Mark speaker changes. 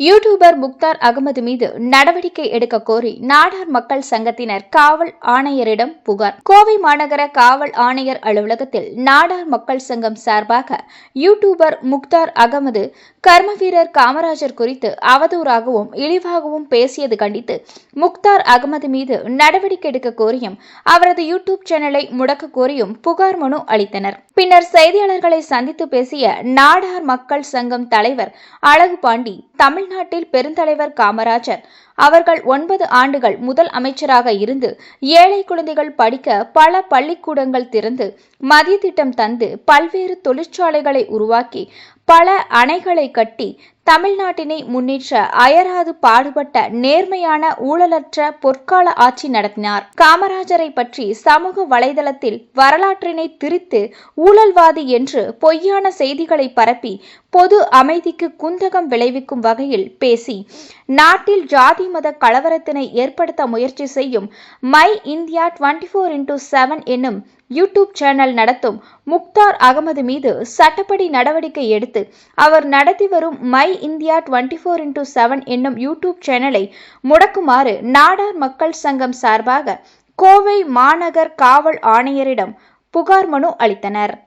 Speaker 1: YouTuber Mukhtar Ahmed மீது நடவடிக்கை எடுக்க கோரி நாடார் மக்கள் சங்கத்தினர் காவல் ஆணையரிடம் புகார். கோவை மாநகர காவல் ஆணையர் அலுவலகத்தில் நாடார் மக்கள் சங்கம் சார்பாக யூடியூபர் முக்தார் அகமது கர்ம வீரர் காமராஜர் குறித்து அவதூறாகவும் இழிவாகவும் பேசியது கண்டித்து முக்தார் அகமது மீது நடவடிக்கை எடுக்க கோரியும் அவரது யூடியூப் சேனலை முடக்க கோரியும் புகார் மனு அளித்தனர். பின்னர் செய்தியாளர்களை சந்தித்து பேசிய நாடார் மக்கள் சங்கம் தலைவர் அழகு பாண்டி தமிழ்நாட்டில் பெருந்தலைவர் காமராஜர். அவர்கள் ஒன்பது ஆண்டுகள் முதல் அமைச்சராக இருந்து ஏழை குழந்தைகள் படிக்க பல பள்ளிக்கூடங்கள் திறந்து மதிய திட்டம் தந்து பல்வேறு தொழிற்சாலைகளை உருவாக்கி பல அணைகளை கட்டி தமிழ்நாட்டினை முன்னேற்ற அயராது பாடுபட்ட நேர்மையான ஊழலற்ற பொற்கால ஆட்சி நடத்தினார். காமராஜரை பற்றி சமூக வலைதளத்தில் வரலாற்றினை திரித்து ஊழல்வாதி என்று பொய்யான செய்திகளை பரப்பி பொது அமைதிக்கு குந்தகம் விளைவிக்கும் வகையில் பேசி நாட்டில் ஜாதி மத கலவரத்தினை ஏற்படுத்த முயற்சி செய்யும் my India twenty four into seven என்னும் யூடியூப் சேனல் நடத்தும் முக்தார் அகமது மீது சட்டப்படி நடவடிக்கை எடுத்து அவர் நடத்தி வரும் my India twenty four into seven என்னும் யூடியூப் சேனலை முடக்குமாறு நாடார் மக்கள் சங்கம் சார்பாக கோவை மாநகர் காவல் ஆணையரிடம் புகார் மனு அளித்தனர்.